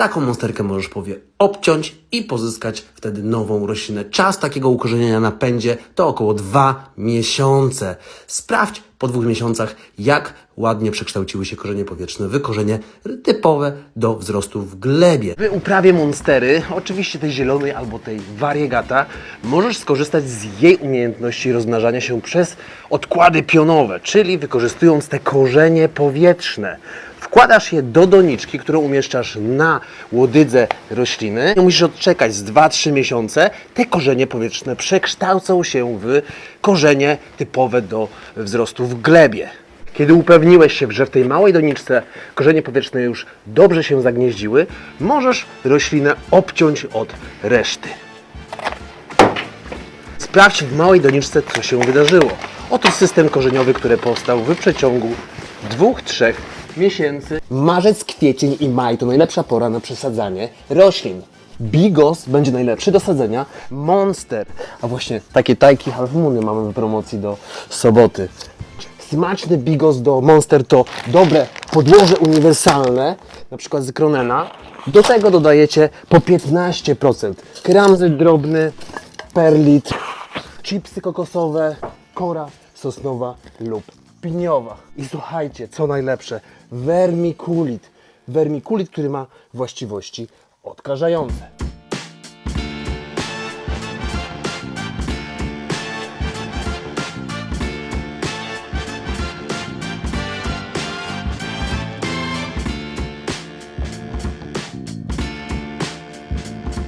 taką monsterkę możesz powie obciąć i pozyskać wtedy nową roślinę. Czas takiego ukorzenienia na pędzie to około dwa miesiące. Sprawdź po dwóch miesiącach, jak ładnie przekształciły się korzenie powietrzne w korzenie typowe do wzrostu w glebie. W uprawie monstery, oczywiście tej zielonej albo tej variegata, możesz skorzystać z jej umiejętności rozmnażania się przez odkłady pionowe, czyli wykorzystując te korzenie powietrzne. Wkładasz je do doniczki, którą umieszczasz na łodydze rośliny. Musisz odczekać z 2-3 miesiące. Te korzenie powietrzne przekształcą się w korzenie typowe do wzrostu w glebie. Kiedy upewniłeś się, że w tej małej doniczce korzenie powietrzne już dobrze się zagnieździły, możesz roślinę obciąć od reszty. Sprawdź w małej doniczce, co się wydarzyło. Oto system korzeniowy, który powstał w przeciągu dwóch, trzech miesięcy. Marzec, kwiecień i maj to najlepsza pora na przesadzanie roślin. Bigos będzie najlepszy do sadzenia. Monster. A właśnie takie tajki Half Moony mamy w promocji do soboty. Smaczny bigos do Monster to dobre podłoże uniwersalne, na przykład z Kronena. Do tego dodajecie po 15% kramzy drobny, perlit, chipsy kokosowe, kora sosnowa lub I słuchajcie, co najlepsze, vermiculit. Vermiculit, który ma właściwości odkażające.